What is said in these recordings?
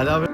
ਆ ਜਾ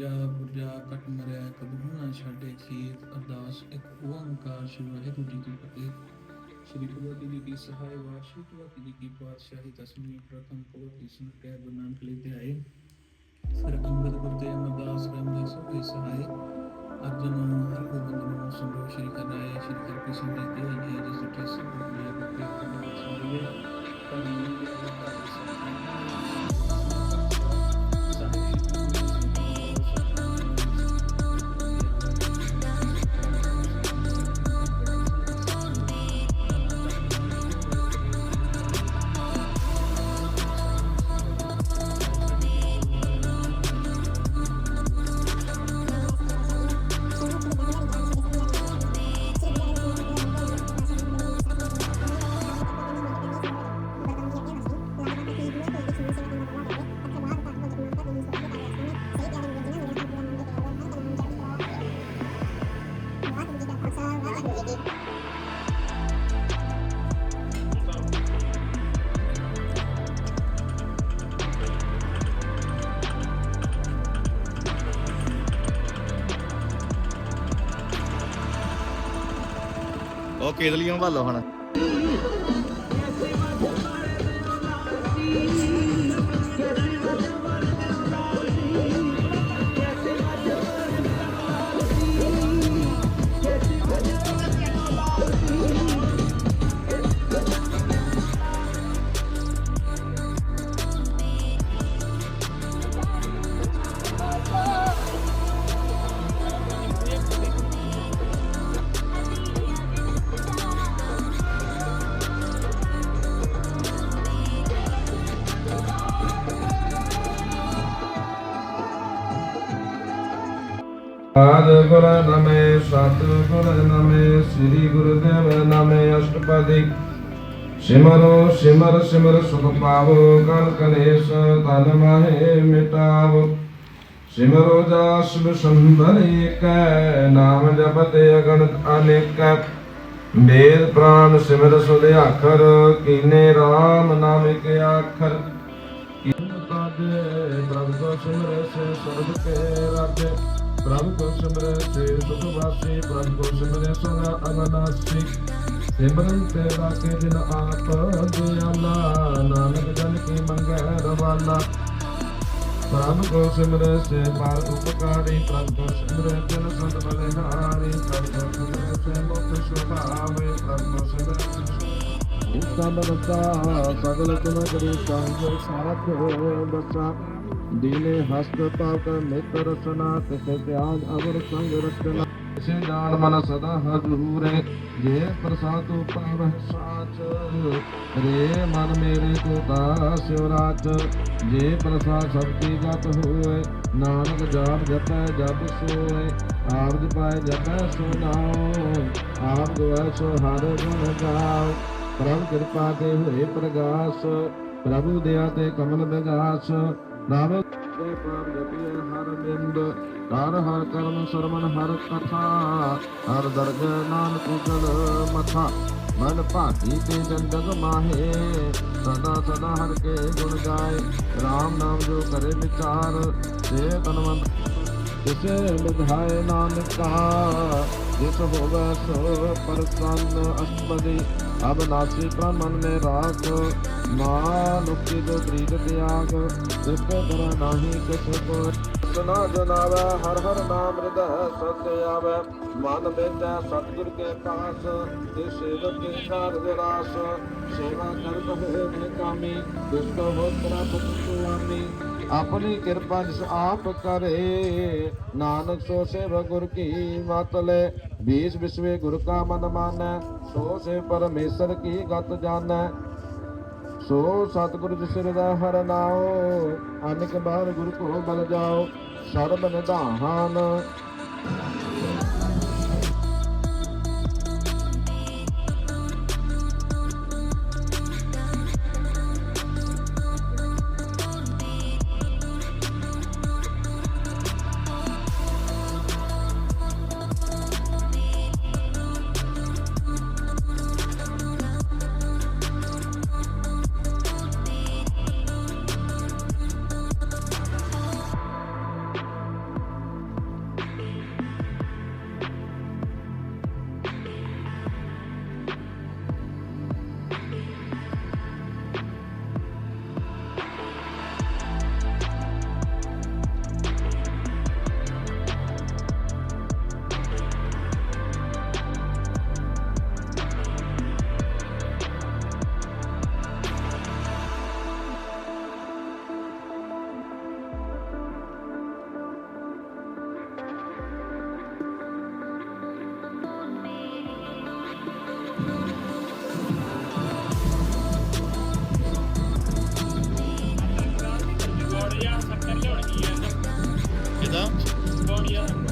ਪੁਰਜਾ ਪੁਰਜਾ ਕਟ ਮਰਿਆ ਕਬੂ ਨਾ ਛੱਡੇ ਖੀਤ ਅਰਦਾਸ, ਇੱਕ ਓੰਕਾਰ ਸ਼੍ਰੀ ਵਾਹਿਗੁਰੂ ਜੀ ਕੀ ਫਤਿਹ। ਸ਼੍ਰੀ ਗੁਰੂ ਜੀ ਦੀ ਸਹਾਇ ਵਾਸ਼ੀ ਗੁਰੂ ਜੀ ਕੀ ਪਾਤਸ਼ਾਹੀ, ਦਸਵੀਂ, ਪ੍ਰਥਮ ਪੋਥੀ ਸੁਨ ਕੇ ਗੁਰੂ ਨਾਨਕ ਲਈ ਤੇ ਆਏ ਸਰ ਅੰਗਦ ਗੁਰਦੇ ഓക്കെ ഇതിലേക്ക് വല്ലോ ആണ് ਆਦ ਗੁਰ ਨਮੇ ਸਤ ਗੁਰ ਨਮੇ, ਸ੍ਰੀ ਗੁਰਦੇਵ ਨਮੇ ਅਸ਼ਟਪਦੀ। ਸਿਮਰੋ ਸਿਮਰ ਸਿਮਰ ਸੁਖ ਪਾਵੋ ਗਲ ਕਲੇਸ਼ ਤਨ ਮਾਹੇ ਮਿਟਾਵੋ। ਸਿਮਰੋ ਜਾਸ ਬਿਸੰਬਰ ਏਕੈ, ਨਾਮ ਜਪਤੇ ਅਗਣਤ ਅਨੇਕੈ। ਮੇਰ ਪ੍ਰਾਨ ਸਿਮਰ ਸੁਦੇ ਅੱਖਰ ਕੀਨੇ RAM ਨਾਮ ਇਕ ਕੀਨ ਪਾਦੇ ਪ੍ਰਭ ਸਿਮਰ ਸੇ ਸਰਬ ਕੇ ਰਾਜੇ। ਪ੍ਰਭ ਕੋ ਸਿਮਰ ਸੇ ਸੁਖ ਵਾਸੀ ਪ੍ਰਭ ਕੋ ਸਿਮਰ ਸਦਾ ਅਨਨਾਸੀ ਸਿਮਰਨ ਤੇ ਰਾਖੇ ਜਿਨ ਆਪ ਦਿਆਲਾ ਨਾਨਕ ਜਨ ਕੀ ਮੰਗੈ ਰਵਾਲਾ ਪ੍ਰਭ ਕੋ ਸਿਮਰ ਸੇ ਪਾਰ ਉਪਕਾਰੀ ਪ੍ਰਭ ਕੋ ਸਿਮਰ ਜਨ ਸੰਤ ਬਲਿਹਾਰੀ ਪ੍ਰਭ ਕੋ ਸਿਮਰ ਸੇ ਮੁਖ ਸੁਭਾਵੇ ਪ੍ਰਭ ਕੋ ਸਿਮਰ ਉਤਮ ਬਸਾ ਸਗਲ ਤੁਮ ਕਰੇ ਸੰਗ ਸਾਥ ਬਸਾ ਦੀਨੇ ਹਸਤ ਪਾਕ ਮਿੱਤਰ ਰਸਨਾ ਤਿਸ ਧਿਆਨ ਅਵਰ ਸੰਗ ਰਚਨਾ। ਇਸੇ ਜਾਨ ਮਨ ਸਦਾ ਹਜੂਰੇ, ਜੇ ਪ੍ਰਸਾਦ ਉਪਰ ਸਾਚ। ਰੇ ਮਨ ਮੇਰੇ ਕੋ ਦਾਸਿਓ ਰਾਚ, ਜੇ ਪ੍ਰਸਾਦ ਸਬਤੀ ਜਤ ਹੋਏ, ਨਾਨਕ ਜਾਪ ਜਪੈ ਜਪ ਸੋਏ। ਆਪ ਜਪੈ ਜਪੈ ਸੋ ਨਾਉ ਆਪ ਗਵੈ ਸੋ ਹਰ ਗੁਣ ਗਾਓ। ਪ੍ਰਭ ਕਿਰਪਾ ਤੇ ਹੋਏ ਪ੍ਰਗਾਸ, ਪ੍ਰਭੂ ਦਇਆ ਤੇ ਕਮਲ ਵਿਗਾਸ ਨਾਮ ਤੇ ਪ੍ਰਭ ਜਪਿਏ ਹਰ ਬਿੰਦ, ਹਰ ਹਰ ਕਰਮ ਸਰਮਨ ਹਰ ਕਥਾ, ਹਰ ਦਰਗ ਨਾਨਕ ਉਜਲ ਮਥਾ। ਮਨ ਭਾਤੀ ਤੇ ਜੰਦਗ ਮਾਹੇ, ਸਦਾ ਸਦਾ ਹਰ ਕੇ ਗੁਣ ਗਾਏ। RAM ਨਾਮ ਜੋ ਕਰੇ ਵਿਚਾਰ ਤੇ ਤਨਵੰਤ ਤਿਸੇ ਵਿਧਾਏ ਨਾਨਕਾ। ਜਿਸ ਹੋਵੇ ਸੋ ਪ੍ਰਸੰਨ ਅਸਪਦੀ ਅਬ ਨਾਸੀ ਮਨ ਮੇ ਰਾਖ। ਮਾਨੁਕੀ ਜੋ ਪ੍ਰੀਤ ਤਿਆਗ ਜਿਸ ਤਰ੍ਹਾਂ ਨਾਹੀ ਕਿਛ ਕੋ ਸੁਨਾ ਜਨਾਵੇ ਹਰ ਹਰ ਨਾਮ ਹਿਰਦੈ ਸਤਿ ਆਵੇ। ਮਨ ਵਿੱਚ ਸਤਿਗੁਰ ਕੇ ਪਾਸ, ਤੇ ਸੇਵਕ ਕੇ ਸਾਰ ਵਿਰਾਸ ਸੇਵਾ ਕਰ ਕਹੇ ਨੇ ਕਾਮੀ ਦੁਸ਼ਟ ਹੋ ਪ੍ਰਭ ਸੁਆਮੀ ਆਪਣੀ ਕਿਰਪਾ ਜਿਸ ਆਪ ਕਰੇ, ਨਾਨਕ ਸੋ ਸੇਵ ਗੁਰ ਕੀ ਮਤ ਲੈ। ਬੀਸ ਵਿਸਵੇ ਗੁਰ ਕਾ ਮਨ ਮਾਨੈ, ਸੋ ਸੇ ਪਰਮੇਸ਼ਰ ਕੀ ਗਤ ਜਾਣੈ ਸੋ ਸਤਿਗੁਰ ਜਿਸ ਦਾ ਹਰ ਨਾਉ ਅਨਿਕ ਬਾਰ ਗੁਰ ਕੋ ਬਲ ਜਾਓ ਸਰਬ ਨਿਧਾਨ। Almanya